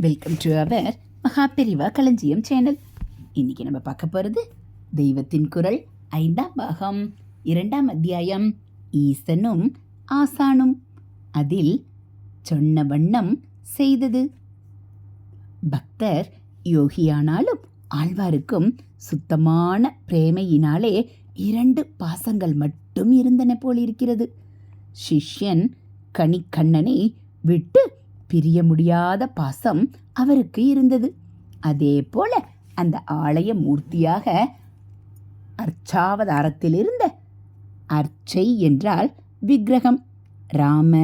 Welcome to our Maha Periyava களஞ்சியம் channel இன்னைக்கு நம்ம பார்க்க போகிறது தெய்வத்தின் குரல் ஐந்தாம் பாகம். இரண்டாம் அத்தியாயம் ஈசனும் ஆசானும். அதில் சொன்ன வண்ணம் செய்தது. பக்தர் யோகியானாலும் ஆழ்வாருக்கும் சுத்தமான பிரேமையினாலே இரண்டு பாசங்கள் மட்டும் இருந்தன போலிருக்கிறது. சிஷ்யன் கணிக்கண்ணனை விட்டு பிரிய முடியாத பாசம் அவருக்கு இருந்தது. அதே போல அந்த ஆலய மூர்த்தியாக அர்ச்சாவதாரத்தில் இருந்த அர்ச்சை என்றால் விக்கிரகம். ராம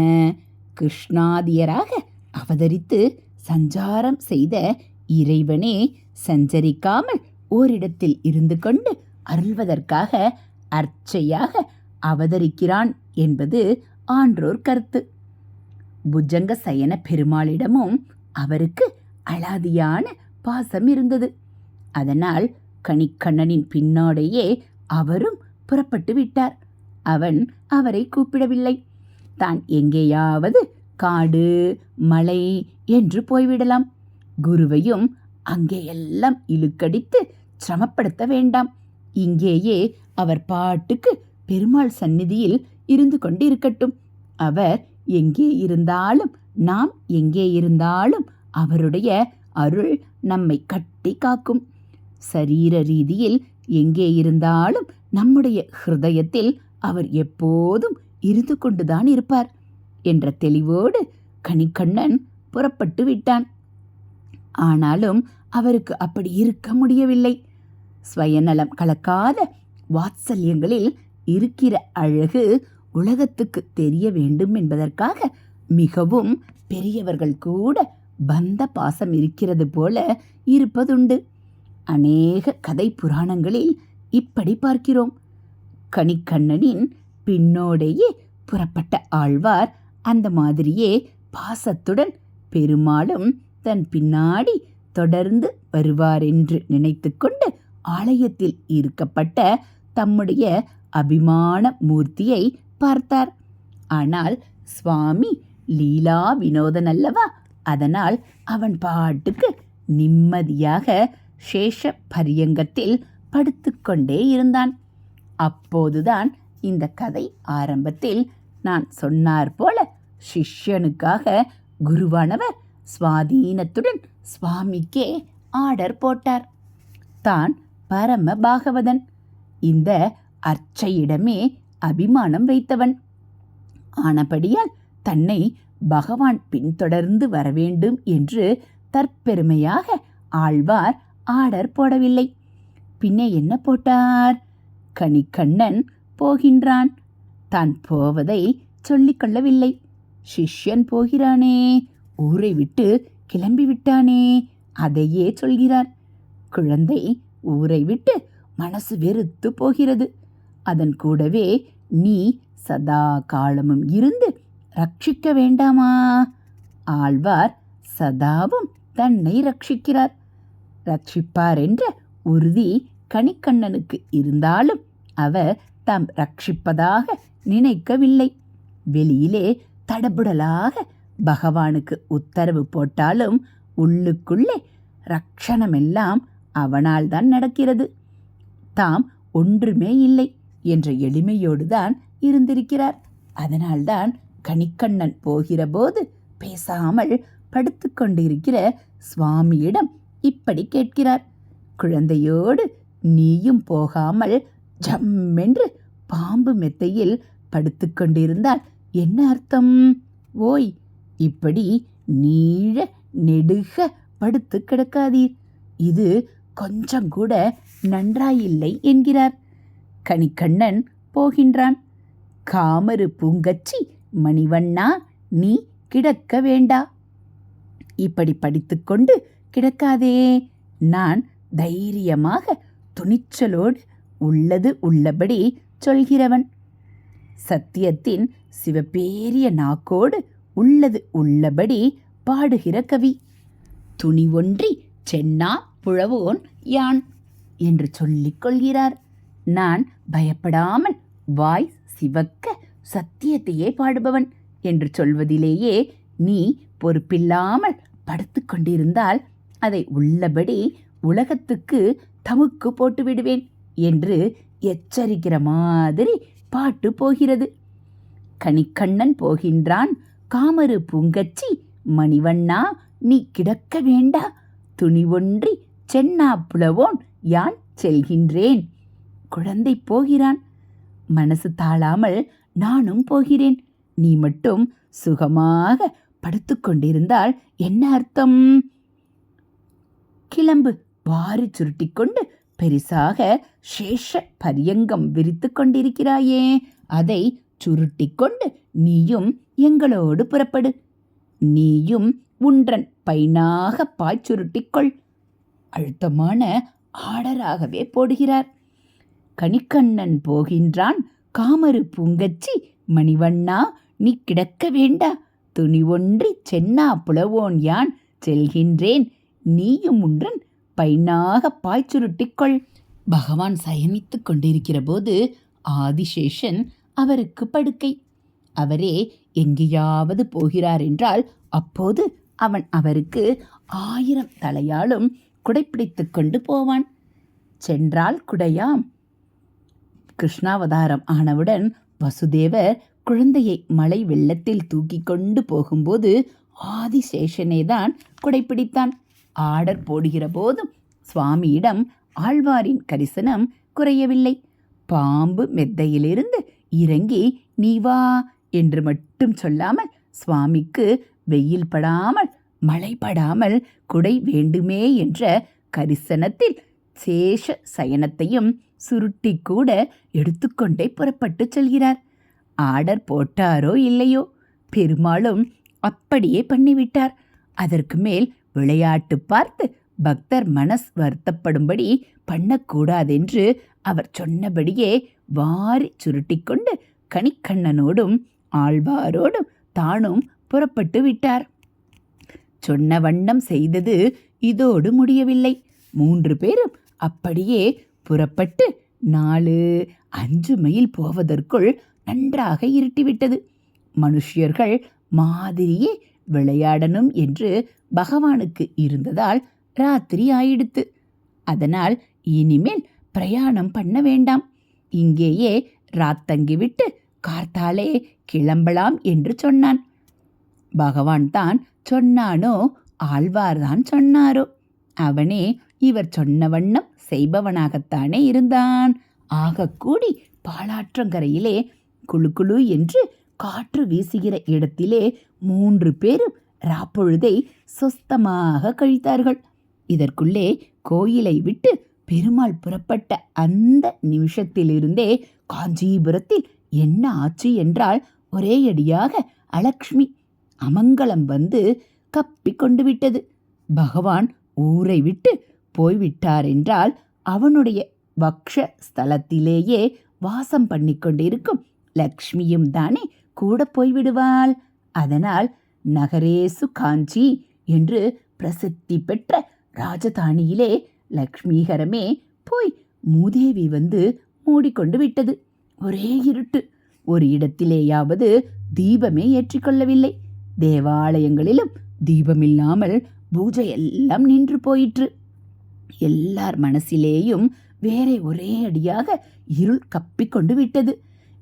கிருஷ்ணாதியராக அவதரித்து சஞ்சாரம் செய்த இறைவனே சஞ்சரிக்காமல் ஓரிடத்தில் இருந்து கொண்டு அருள்வதற்காக அர்ச்சையாக அவதரிக்கிறான் என்பது ஆன்றோர் கருத்து. புஜங்க சயன பெருமாளிடமும் அவருக்கு அலாதியான பாசம் இருந்தது. அதனால் கணிக்கண்ணனின் பின்னாடேயே அவரும் புறப்பட்டு விட்டார். அவன் அவரை கூப்பிடவில்லை. தான் எங்கேயாவது காடு மலை என்று போய்விடலாம். குருவையும் அங்கேயெல்லாம் இழுக்கடித்து சிரமப்படுத்த வேண்டாம். இங்கேயே அவர் பாட்டுக்கு பெருமாள் சந்நிதியில் இருந்து கொண்டிருக்கட்டும். அவர் எங்கே இருந்தாலும் நாம் எங்கே இருந்தாலும் அவருடைய அருள் நம்மை கட்டி காக்கும். சரீர ரீதியில் எங்கே இருந்தாலும் நம்முடைய ஹிருதயத்தில் அவர் எப்போதும் இருந்து கொண்டுதான் இருப்பார் என்ற தெளிவோடு கனிக்கண்ணன் புறப்பட்டு விட்டான். ஆனாலும் அவருக்கு அப்படி இருக்க முடியவில்லை. ஸ்வயநலம் கலக்காத வாத்சல்யங்களில் இருக்கிற அழகு உலகத்துக்கு தெரிய வேண்டும் என்பதற்காக மிகவும் பெரியவர்கள் கூட பந்த பாசம் இருக்கிறது போல இருப்பதுண்டு. அநேக கதை புராணங்களில் இப்படி பார்க்கிறோம். கணிக்கண்ணனின் பின்னோடேயே புறப்பட்ட ஆழ்வார் அந்த மாதிரியே பாசத்துடன் பெருமாளும் தன் பின்னாடி தொடர்ந்து வருவார் என்று நினைத்துக்கொண்டு ஆலயத்தில் இருக்கப்பட்ட தம்முடைய அபிமான மூர்த்தியை பார்த்தார். ஆனால் சுவாமி லீலா வினோதன் அல்லவா அதனால் அவன் பாட்டுக்கு நிம்மதியாக சேஷ பரியங்கத்தில் படுத்துக்கொண்டே இருந்தான். அப்போதுதான் இந்த கதை ஆரம்பத்தில் நான் சொன்னார் போல சிஷ்யனுக்காக குருவானவர் சுவாதீனத்துடன் சுவாமிக்கே ஆர்டர் போட்டார். தான் பரம பாகவதன் இந்த அர்ச்சையிடமே அபிமானம் வைத்தவன். ஆனபடியால் தன்னை பகவான் பின்தொடர்ந்து வரவேண்டும் என்று தற்பெருமையாக ஆழ்வார் ஆர்டர் போடவில்லை. பின்னே என்ன போட்டார்? கணிக்கண்ணன் போகின்றான். தான் போவதை சொல்லிக் கொள்ளவில்லை. சிஷ்யன் போகிறானே. ஊரை விட்டு கிளம்பி விட்டானே. அதையே சொல்கிறார். குழந்தை ஊரை விட்டு மனசு வெறுத்து போகிறது. அதன் கூடவே நீ சதா காலமும் இருந்து ரட்சிக்க வேண்டாமா? ஆழ்வார் சதாவும் தன்னை ரட்சிக்கிறார். ரட்சிப்பார் என்ற உறுதி கணிக்கண்ணனுக்கு இருந்தாலும் அவர் தாம் ரட்சிப்பதாக நினைக்கவில்லை. வெளியிலே தடபுடலாக பகவானுக்கு உத்தரவு போட்டாலும் உள்ளுக்குள்ளே ரக்ஷணமெல்லாம் அவனால் தான் நடக்கிறது. தாம் ஒன்றுமே இல்லை. என்ற எளிமையோடு தான் இருந்திருக்கிறார். அதனால்தான் கணிக்கண்ணன் போகிறபோது பேசாமல் படுத்துக்கொண்டிருக்கிற சுவாமியிடம் இப்படி கேட்கிறார். குழந்தையோடு நீயும் போகாமல் ஜம்மென்று பாம்பு மெத்தையில் படுத்துக்கொண்டிருந்தால் என்ன அர்த்தம்? ஓய் இப்படி நீழ நெடுக படுத்து கிடக்காதீர். இது கொஞ்சம் கூட நன்றாயில்லை என்கிறார். கனிக்கண்ணன் போகின்றான். காமரு பூங்கச்சி மணிவண்ணா நீ கிடக்க வேண்டா. இப்படி படித்துக்கொண்டு கிடக்காதே. நான் தைரியமாக துணிச்சலோடு உள்ளது உள்ளபடி சொல்கிறவன். சத்தியத்தின் சிவபேரிய நாக்கோடு உள்ளது உள்ளபடி பாடுகிற கவி. துணி ஒன்றி சென்னா புழவோன் யான்? என்று சொல்லிக் கொள்கிறார். நான் பயப்படாமல் வாய் சிவக்க சத்தியத்தையே பாடுபவன் என்று சொல்வதிலேயே நீ பொறுப்பில்லாமல் படுத்து கொண்டிருந்தால் அதை உள்ளபடி உலகத்துக்கு தமுக்கு போட்டு விடுவேன் என்று எச்சரிக்கிற மாதிரி பாட்டு போகிறது. கனிக்கண்ணன் போகின்றான் காமரு பூங்கச்சி மணிவண்ணா நீ கிடக்க வேண்டா. துணிவொன்றி சென்னா புலவோன் யான் செல்கின்றேன். குழந்தை போகிறான். மனசு தாழாமல் நானும் போகிறேன். நீ மட்டும் சுகமாக படுத்துக்கொண்டிருந்தால் என்ன அர்த்தம்? கிளம்பு. வாரி சுருட்டிக்கொண்டு பெரிசாக சேஷ பரியங்கம் விரித்து கொண்டிருக்கிறாயே. அதை சுருட்டிக்கொண்டு நீயும் எங்களோடு புறப்படு. நீயும் உன்றன் பைனாக பாய்ச்சுருட்டிக்கொள் அழுத்தமான ஆர்டராகவே போடுகிறார். கணிக்கண்ணன் போகின்றான். காமரு பூங்கச்சி மணிவண்ணா நீ கிடக்க வேண்டா. துணி ஒன்றி சென்னா புலவோன் யான் செல்கின்றேன். நீயும் உன்றன் பைனாக பாய்ச்சுருட்டிக்கொள் பகவான் சயனித்துக் கொண்டிருக்கிற போது ஆதிசேஷன் அவருக்கு படுக்கை. அவரே எங்கேயாவது போகிறார் என்றால் அப்போது அவன் அவருக்கு ஆயிரம் தலையாலும் குடைப்பிடித்து கொண்டு போவான். சென்றால் குடையாம் கிருஷ்ணாவதாரம் ஆனவுடன் வசுதேவர் குழந்தையை மலை வெள்ளத்தில் தூக்கி கொண்டு போகும்போது ஆதிசேஷனே தான் குடைப்பிடித்தான். ஆர்டர் போடுகிற போதும் சுவாமியிடம் ஆழ்வாரின் கரிசனம் குறையவில்லை. பாம்பு மெத்தையிலிருந்து இறங்கி நீ வா என்று மட்டும் சொல்லாமல் சுவாமிக்கு வெயில் படாமல் மழை படாமல் குடை வேண்டுமே என்ற கரிசனத்தில் சேஷ சயனத்தையும் சுருட்டி கூட எடுத்துக்கொண்டே புறப்பட்டு செல்கிறார். ஆர்டர் போட்டாரோ இல்லையோ? பெருமாளும் அப்படியே பண்ணிவிட்டார். அதற்கு மேல் விளையாட்டு பார்த்து பக்தர் மனஸ் வருத்தப்படும்படி பண்ணக்கூடாதென்று அவர் சொன்னபடியே வாரி சுருட்டிக்கொண்டு கனிக்கண்ணனோடும் ஆழ்வாரோடும் தானும் புறப்பட்டு விட்டார். சொன்ன வண்ணம் செய்தது இதோடு முடியவில்லை. மூன்று பேரும் அப்படியே புறப்பட்டு நாலு அஞ்சு மைல் போவதற்குள் நன்றாக இருட்டிவிட்டது. மனுஷியர்கள் மாதிரியே விளையாடணும் என்று பகவானுக்கு இருந்ததால் ராத்திரி ஆயிடுத்து. அதனால் இனிமேல் பிரயாணம் பண்ண வேண்டாம். இங்கேயே ராத்தங்கிவிட்டு கார்த்தாலே கிளம்பலாம் என்று சொன்னான். பகவான் தான் சொன்னானோ ஆழ்வார்தான் சொன்னாரோ. அவனே இவர் சொன்ன வண்ணம் செய்பவனாகத்தானே இருந்தான். ஆகக்கூடி பாலாற்றங்கரையிலே குழு குளு என்று காற்று வீசுகிற இடத்திலே மூன்று பேரும் ராப்பொழுதை சொஸ்தமாக கழித்தார்கள். இதற்குள்ளே கோயிலை விட்டு பெருமாள் புறப்பட்ட அந்த நிமிஷத்திலிருந்தே காஞ்சிபுரத்தில் என்ன ஆச்சு என்றால் ஒரேயடியாக அலக்ஷ்மி அமங்கலம் வந்து கப்பி கொண்டு விட்டது. பகவான் ஊரை விட்டு போய்விட்டார் என்றால் அவனுடைய வக்ஷ ஸ்தலத்திலேயே வாசம் பண்ணி கொண்டிருக்கும் லக்ஷ்மியும் தானே கூட போய்விடுவாள். அதனால் நகரேசு காஞ்சி என்று பிரசித்தி பெற்ற ராஜதானியிலே லக்ஷ்மீகரமே போய் மூதேவி வந்து மூடிக்கொண்டு விட்டது. ஒரே இருட்டு. ஒரு இடத்திலேயாவது தீபமே ஏற்றிக்கொள்ளவில்லை தேவாலயங்களிலும் தீபமில்லாமல் பூஜை எல்லாம் நின்று போயிற்று. எல்லார் மனசிலேயும் வேறே ஒரே அடியாக இருள் கப்பிக்கொண்டு விட்டது.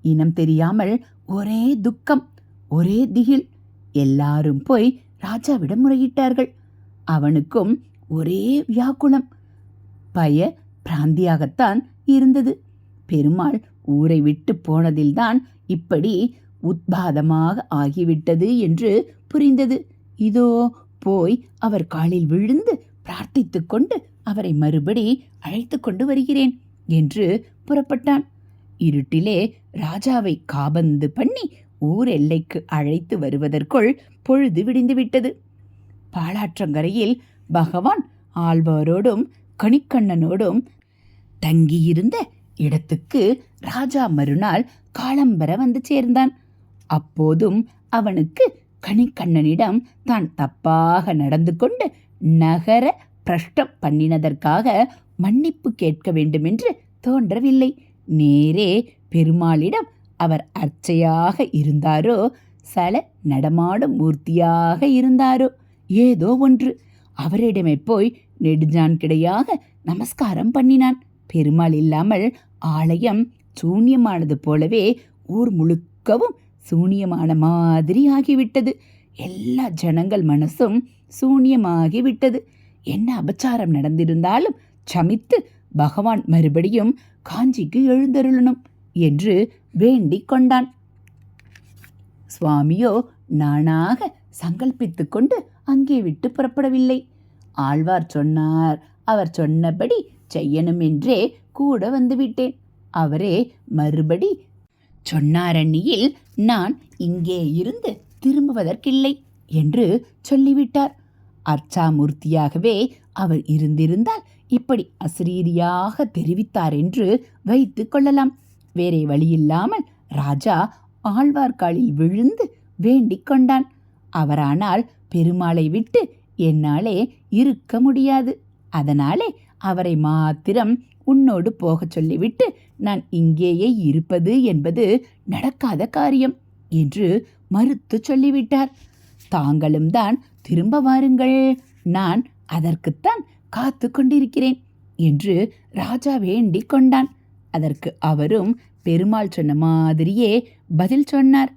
இனம் தெரியாமல் ஒரே துக்கம் ஒரே திகில். எல்லாரும் போய் ராஜாவிடம் முறையிட்டார்கள். அவனுக்கும் ஒரே வியாக்குலம் பய பிராந்தியாகத்தான் இருந்தது. பெருமாள் ஊரை விட்டு போனதில்தான் இப்படி உத்பாதமாக ஆகிவிட்டது என்று புரிந்தது. இதோ போய் அவர் காலில் விழுந்து பிரார்த்தித்துக்கொண்டு அவரை மறுபடி அழைத்து கொண்டு வருகிறேன் என்று புறப்பட்டான். இருட்டிலே ராஜாவை காபந்து பண்ணி ஊர் எல்லைக்கு அழைத்து வருவதற்குள் பொழுது விடிந்துவிட்டது பாலாற்றங்கரையில் பகவான் ஆழ்வாரோடும் கணிக்கண்ணனோடும் தங்கியிருந்த இடத்துக்கு ராஜா மறுநாள் காலம்பர வந்து சேர்ந்தான். அப்போதும் அவனுக்கு கணிக்கண்ணனிடம் தான் தப்பாக நடந்து கொண்டு நகர பிரஷ்டம் பண்ணினதற்காக மன்னிப்பு கேட்க வேண்டுமென்று தோன்றவில்லை. நேரே பெருமாளிடம் அவர் அர்ச்சையாக இருந்தாரோ சல நடமாடும் மூர்த்தியாக இருந்தாரோ ஏதோ ஒன்று. அவரிடமே போய் நெடுஞ்சான் கிடையாக நமஸ்காரம் பண்ணினான். பெருமாள் இல்லாமல் ஆலயம் சூன்யமானது போலவே ஊர் முழுக்கவும் சூனியமான மாதிரி ஆகிவிட்டது. எல்லா ஜனங்கள் மனசும் சூன்யமாகிவிட்டது. என்ன அபச்சாரம் நடந்திருந்தாலும் சமித்து பகவான் மறுபடியும் காஞ்சிக்கு எழுந்தருளணும் என்று வேண்டிக் கொண்டான். சுவாமியோ நானாக சங்கல்பித்து கொண்டு அங்கே விட்டு புறப்படவில்லை. ஆழ்வார் சொன்னார் அவர் சொன்னபடி செய்யணும் என்றே கூட வந்துவிட்டேன் அவரே மறுபடி சொன்னாரண்ணியில் நான் இங்கே இருந்து திரும்புவதற்கில்லை என்று சொல்லிவிட்டார். அர்ச்சாமூர்த்தியாகவே அவர் இருந்திருந்தால் இப்படி அசிரீரியாக தெரிவித்தார் என்று வைத்து கொள்ளலாம். வேறே வழியில்லாமல் ராஜா ஆழ்வார்காலில் விழுந்து வேண்டிக் கொண்டான். அவரானால் பெருமாளை விட்டு என்னாலே இருக்க முடியாது. அதனாலே அவரை மாத்திரம் உன்னோடு போகச் சொல்லிவிட்டு நான் இங்கேயே இருப்பது என்பது நடக்காத காரியம் என்று மறுத்து சொல்லிவிட்டார். தாங்களும் தான் திரும்ப வாருங்கள். நான் அதற்குத்தான் காத்து கொண்டிருக்கிறேன் என்று ராஜா வேண்டிக் கொண்டான். அதற்கு அவரும் பெருமாள் சொன்ன மாதிரியே பதில் சொன்னார்.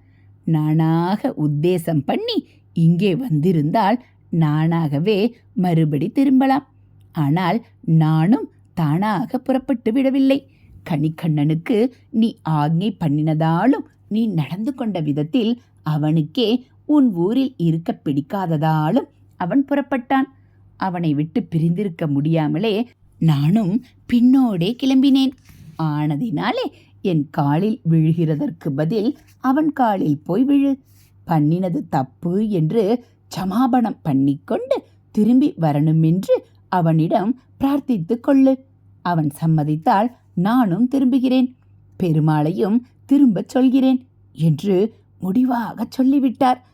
நானாக உத்தேசம் பண்ணி இங்கே வந்திருந்தால் நானாகவே மறுபடி திரும்பலாம். ஆனால் நானும் தானாக புறப்பட்டு விடவில்லை. கனிக்கண்ணனுக்கு நீ ஆக்ஞை பண்ணினதாலும் நீ நடந்து கொண்ட விதத்தில் அவனுக்கே உன் ஊரில் இருக்க பிடிக்காததாலும் அவன் புறப்பட்டான். அவனை விட்டு பிரிந்திருக்க முடியாமலே நானும் பின்னோடே கிளம்பினேன். ஆனதினாலே என் காலில் விழுகிறதற்கு பதில் அவன் காலில் போய் விழு. பண்ணினது தப்பு என்று சமாபணம் பண்ணிக்கொண்டு திரும்பி வரணுமென்று அவனிடம் பிரார்த்தித்துக் கொள்ளு. அவன் சம்மதித்தால் நானும் திரும்புகிறேன். பெருமாளையும் திரும்பச் சொல்கிறேன் என்று முடிவாக சொல்லிவிட்டார்.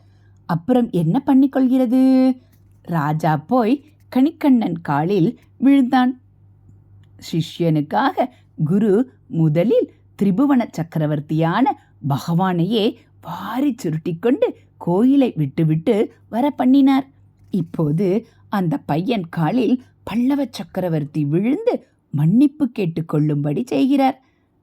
அப்புறம் என்ன பண்ணிக்கொள்கிறது? ராஜா போய் கணிக்கண்ணன் காலில் விழுந்தான். சிஷ்யனுக்காக குரு முதலில் திரிபுவன சக்கரவர்த்தியான பகவானையே வாரி சுருட்டிக்கொண்டு கோயிலை விட்டுவிட்டு வர பண்ணினார் இப்போது அந்த பையன் காலில் பல்லவ சக்கரவர்த்தி விழுந்து மன்னிப்பு கேட்டுக்கொள்ளும்படி செய்கிறார்.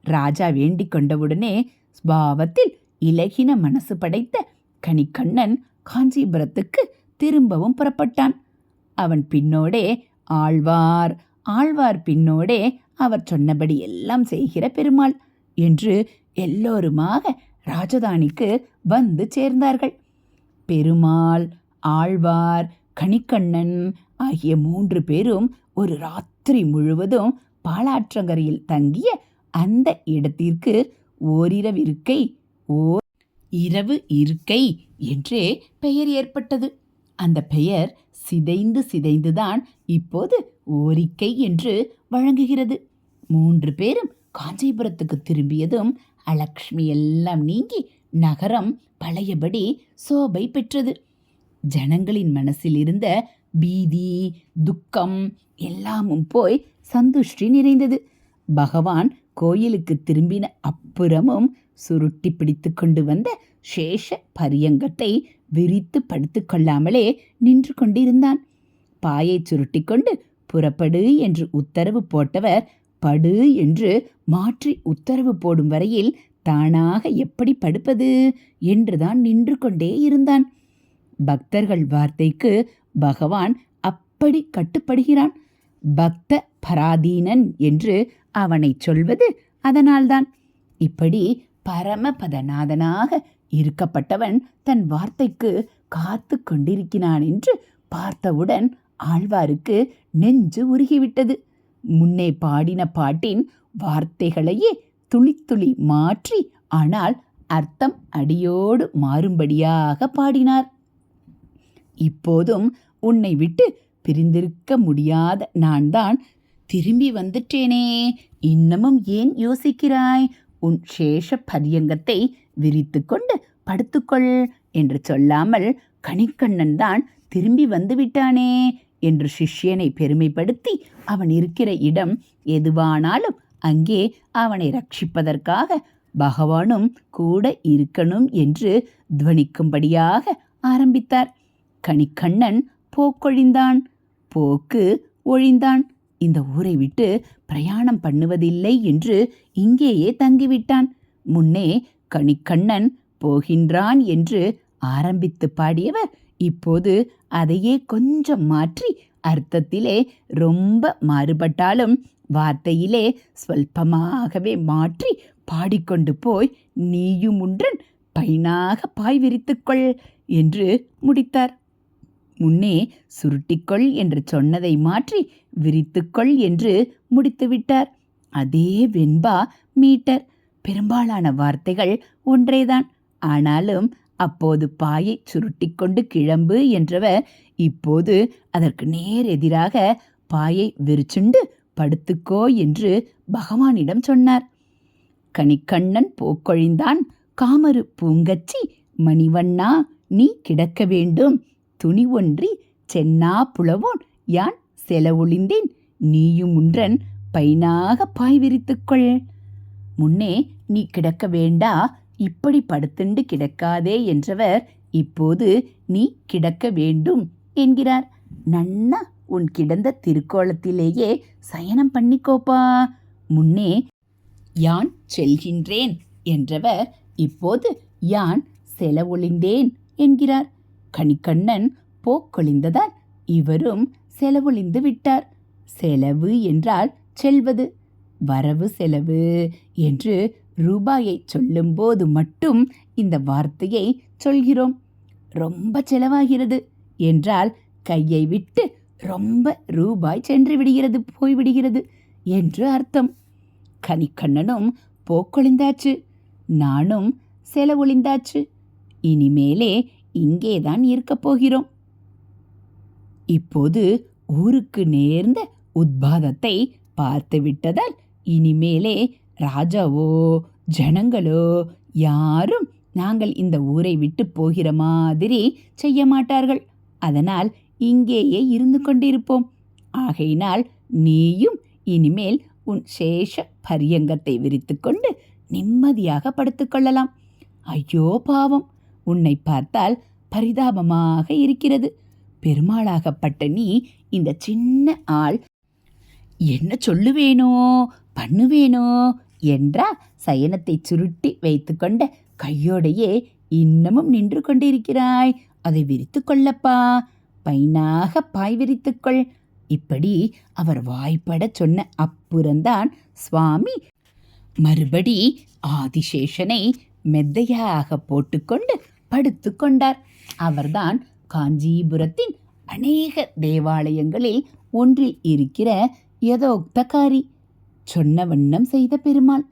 ராஜா வேண்டிக் கொண்டவுடனே ஸ்பாவத்தில் இலகின மனசு படைத்த கனிக்கண்ணன் காஞ்சிபுரத்துக்கு திரும்பவும் புறப்பட்டான். அவன் பின்னோடே ஆழ்வார் ஆழ்வார் பின்னோடே அவர் சொன்னபடி எல்லாம் செய்கிற பெருமாள் என்று எல்லோருமாக ராஜதானிக்கு வந்து சேர்ந்தார்கள். பெருமாள் ஆழ்வார் கணிக்கண்ணன் ஆகிய மூன்று பேரும் ஒரு ராத்திரி முழுவதும் பாலாற்றங்கரையில் தங்கிய அந்த இடத்திற்கு ஓரிரவிருக்கை ஓர் இரவு இருக்கை என்றே பெயர் ஏற்பட்டது. அந்த பெயர் சிதைந்து சிதைந்துதான் இப்போது ஓரிக்கை என்று வழங்குகிறது. மூன்று பேரும் காஞ்சிபுரத்துக்கு திரும்பியதும் அலக்ஷ்மி எல்லாம் நீங்கி நகரம் பழையபடி சோபை பெற்றது. ஜனங்களின் மனசில் இருந்த பீதி துக்கம் எல்லாமும் போய் சந்துஷ்டி நிறைந்தது. பகவான் கோயிலுக்கு திரும்பின அப்புறமும் சுருட்டி பிடித்து கொண்டு வந்த சேஷ பரியங்கத்தை விரித்து படுத்து கொள்ளாமலே நின்று கொண்டிருந்தான். பாயை சுருட்டி கொண்டு புறப்படு என்று உத்தரவு போட்டவர் படு என்று மாற்றி உத்தரவு போடும் வரையில் தானாக எப்படி படுப்பது என்றுதான் நின்று கொண்டே இருந்தான். பக்தர்கள் வார்த்தைக்கு பகவான் அப்படி கட்டுப்படுகிறான். பக்த பராதீனன் என்று அவனை சொல்வது அதனால்தான். இப்படி பரமபதநாதனாக இருக்கப்பட்டவன் தன் வார்த்தைக்கு காத்து கொண்டிருக்கிறான் என்று பார்த்தவுடன் ஆழ்வாருக்கு நெஞ்சு உருகிவிட்டது. முன்னே பாடின பாட்டின் வார்த்தைகளையே துளி துளி மாற்றி ஆனால் அர்த்தம் அடியோடு மாறும்படியாக பாடினார். இப்போதும் உன்னை விட்டு பிரிந்திருக்க முடியாத நான் தான் திரும்பி வந்துட்டேனே. இன்னமும் ஏன் யோசிக்கிறாய்? உன் சேஷ பரியங்கத்தை விரித்து கொண்டு படுத்துக்கொள் என்று சொல்லாமல் கணிக்கண்ணன் தான் திரும்பி வந்து விட்டானே என்று சிஷ்யனை பெருமைப்படுத்தி அவன் இருக்கிற இடம் எதுவானாலும் அங்கே அவனை ரட்சிப்பதற்காக பகவானும் கூட இருக்கணும் என்று துவனிக்கும்படியாக ஆரம்பித்தார். கணிக்கண்ணன் போக்கொழிந்தான். போக்கு ஒழிந்தான். இந்த ஊரை விட்டு பிரயாணம் பண்ணுவதில்லை என்று இங்கேயே தங்கிவிட்டான். முன்னே கணிக்கண்ணன் போகின்றான் என்று ஆரம்பித்து பாடியவர் இப்போது அதையே கொஞ்சம் மாற்றி அர்த்தத்திலே ரொம்ப மாறுபட்டாலும் வார்த்தையிலே ஸ்வல்பமாகவே மாற்றி பாடிக்கொண்டு போய் நீயும் உன்றன் பைனாக பாய் விரித்துக்கொள் என்று முடித்தார். முன்னே சுருட்டிக்கொள் என்று சொன்னதை மாற்றி விரித்துக்கொள் என்று முடித்துவிட்டார். அதே வெண்பா மீட்டர். பெரும்பாலான வார்த்தைகள் ஒன்றேதான். ஆனாலும் அப்போது பாயை சுருட்டிக்கொண்டு கிளம்பு என்றவர் இப்போது அதற்கு நேர் எதிராக பாயை விரிச்சுண்டு படுத்துக்கோ என்று பகவானிடம் சொன்னார். கனிக்கண்ணன் போக்கொழிந்தான். காமரு பூங்கச்சி மணிவண்ணா நீ கிடக்க வேண்டும். துணி ஒன்றி சென்னா புலவோன் யான் செலவொழிந்தேன் நீயும் உன்றன் பைனாக பாய் விரித்துக்கொள் முன்னே நீ கிடக்க வேண்டா இப்படி படுத்துண்டு கிடக்காதே என்றவர் இப்போது நீ கிடக்க வேண்டும் என்கிறார். நன்னா உன் கிடந்த திருக்கோலத்திலேயே சயனம் பண்ணிக்கோப்பா. முன்னே யான் செல்கின்றேன் என்றவர் இப்போது யான் செலவொழிந்தேன் என்கிறார். கணிக்கண்ணன் போக்கொழிந்ததால் இவரும் செலவொழிந்து விட்டார். செலவு என்றால் செல்வது. வரவு செலவு என்று ரூபாயை சொல்லும்போது மட்டும் இந்த வார்த்தையை சொல்கிறோம். ரொம்ப செலவாகிறது என்றால் கையை விட்டு ரொம்ப ரூபாய் சென்று விடுகிறது போய்விடுகிறது என்று அர்த்தம். கனிக்கண்ணனும் போக்கொழிந்தாச்சு. நானும் செலவொழிந்தாச்சு. இனிமேலே இங்கேதான் இருக்கப் போகிறோம். இப்போது ஊருக்கு நேர்ந்த உத்பாதத்தை பார்த்து விட்டதால் இனிமேலே ராஜாவோ ஜனங்களோ யாரும் நாங்கள் இந்த ஊரை விட்டு போகிற மாதிரி செய்ய மாட்டார்கள். அதனால் இங்கேயே இருந்து கொண்டிருப்போம். ஆகையினால் நீயும் இனிமேல் உன் சேஷ பரியங்கத்தை விரித்துக்கொண்டு நிம்மதியாக படுத்துக்கொள்ளலாம் ஐயோ பாவம்! உன்னை பார்த்தால் பரிதாபமாக இருக்கிறது. பெருமாளாகப்பட்ட நீ இந்த சின்ன ஆள் என்ன சொல்லுவேனோ பண்ணுவேனோ என்றா சயனத்தை சுருட்டி வைத்துக்கொண்ட கையோடையே இன்னமும் நின்று கொண்டிருக்கிறாய். அதை விரித்து கொள்ளப்பா. பைனாக பாய் விரித்துக்கொள் இப்படி அவர் வாய்ப்பட சொன்ன அப்புறந்தான் சுவாமி மறுபடி ஆதிசேஷனை மெத்தையாக போட்டுக்கொண்டு படுத்து கொண்டார். அவர்தான் காஞ்சிபுரத்தின் அநேக தேவாலயங்களில் ஒன்றில் இருக்கிற யதோக்தகாரி சொன்ன வண்ணம் செய்த பெருமாள்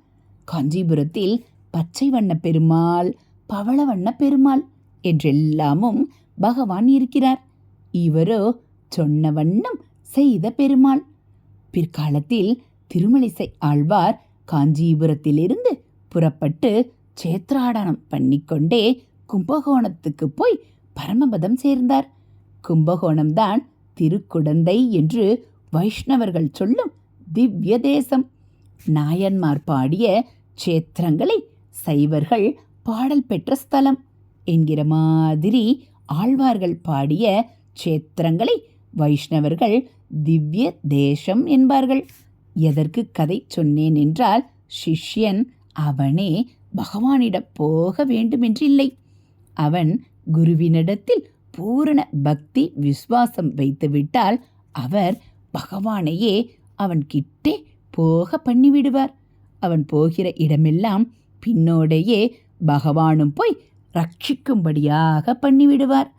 காஞ்சிபுரத்தில் பச்சை வண்ண பெருமாள் பவள வண்ண பெருமாள் என்றெல்லாமும் பகவான் இருக்கிறார். இவரோ சொன்ன வண்ணம் செய்த பெருமாள். பிற்காலத்தில் திருமலிசை ஆழ்வார் காஞ்சிபுரத்திலிருந்து புறப்பட்டு சேத்ராடனம் பண்ணிக்கொண்டே கும்பகோணத்துக்கு போய் பரமபதம் சேர்ந்தார். கும்பகோணம்தான் திருக்குடந்தை என்று வைஷ்ணவர்கள் சொல்லும் திவ்ய தேசம். நாயன்மார் பாடிய க்ஷேத்திரங்களை சைவர்கள் பாடல் பெற்ற ஸ்தலம் என்கிற மாதிரி ஆழ்வார்கள் பாடிய சேத்திரங்களை வைஷ்ணவர்கள் திவ்ய தேசம் என்பார்கள். எதற்கு கதை சொன்னேன் என்றால் சிஷ்யன் அவனே பகவானிடம் போக வேண்டுமென்றில்லை. அவன் குருவினிடத்தில் பூரண பக்தி விசுவாசம் வைத்துவிட்டால் அவர் பகவானையே அவன் கிட்டே போக பண்ணிவிடுவார். அவன் போகிற இடமெல்லாம் பின்னோடையே பகவானும் போய் ரட்சிக்கும்படியாக பண்ணிவிடுவார்.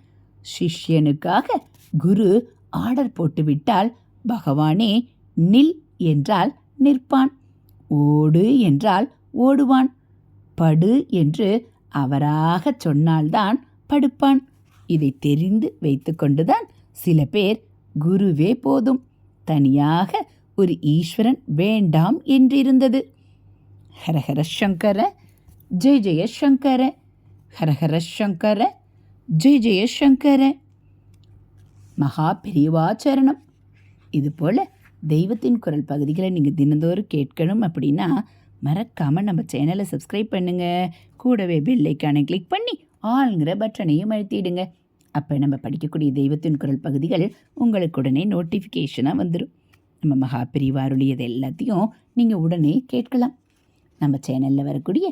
சிஷ்யனுக்காக குரு ஆர்டர் போட்டுவிட்டால் பகவானே நில் என்றால் நிற்பான் ஓடு என்றால் ஓடுவான் படு என்று அவராகச் சொன்னால்தான் படுப்பான். இதை தெரிந்து வைத்துக்கொண்டுதான் சில பேர் குருவே போதும். தனியாக ஒரு ஈஸ்வரன் வேண்டாம் என்றிருந்தது. ஹரஹர சங்கர ஜெய ஜெய சங்கர ஹரஹர சங்கர ஜெய ஜெய சங்கர. மகா பெரியவாச்சரணம் இதுபோல் தெய்வத்தின் குரல் பகுதிகளை நீங்கள் தினந்தோறும் கேட்கணும் அப்படின்னா மறக்காமல் நம்ம சேனலை சப்ஸ்கிரைப் பண்ணுங்கள் கூடவே பெல்லைக்கானை கிளிக் பண்ணி ஆளுங்கிற பட்டனையும் அழுத்திடுங்க. அப்போ நம்ம படிக்கக்கூடிய தெய்வத்தின் குரல் பகுதிகள் உங்களுக்கு உடனே நோட்டிஃபிகேஷனாக வந்துடும் நம்ம மகா பிரிவாருடையது எல்லாத்தையும் நீங்கள் உடனே கேட்கலாம். நம்ம சேனலில் வரக்கூடிய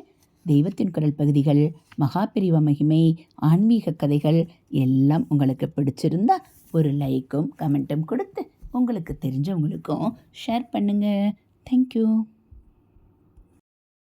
தெய்வத்தின் குரல் பகுதிகள் மகா பிரிவ மகிமை ஆன்மீக கதைகள் எல்லாம் உங்களுக்கு பிடிச்சிருந்தா ஒரு லைக்கும் கமெண்ட்டும் கொடுத்து உங்களுக்கு தெரிஞ்சவங்களுக்கும் ஷேர் பண்ணுங்கள் தேங்க்யூ